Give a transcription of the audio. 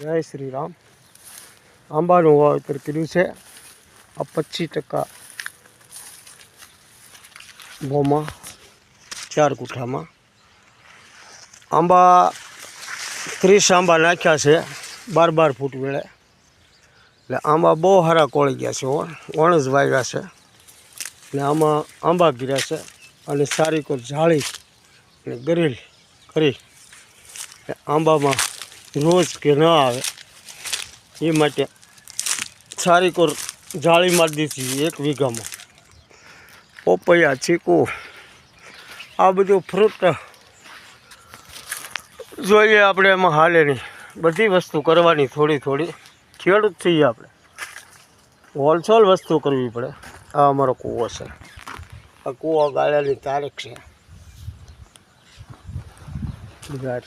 જય શ્રી રામ. આંબાનું વાવેતર કર્યું છે. આ પચીસ ટકા ભોમાં ચાર કુઠામાં આંબા, ત્રીસ આંબા નાખ્યા છે, બાર બાર ફૂટ વેળે. એટલે આંબા બહુ સારા કોળી ગયા છે, ઓણ જ વાગ્યા છે. ને આમાં આંબા ગીર્યા છે અને સારી કોઈ જાળી અને ગરીલ કરી. આંબામાં રોજ કે ન આવે. એ માટે સારી કોર જાળી મારી દીધી એક વીઘામાં. પોપૈયા, ચીકુ, આ બધું ફ્રૂટ જોઈએ આપણે એમાં હાલે નહીં. બધી વસ્તુ કરવાની થોડી થોડી. ખેડૂત થઈએ આપણે. હોલસેલ વસ્તુ કરવી પડે. આ અમારો કૂવો છે. આ કૂવો ગાળ્યાની તારીખ છે. ગાઢ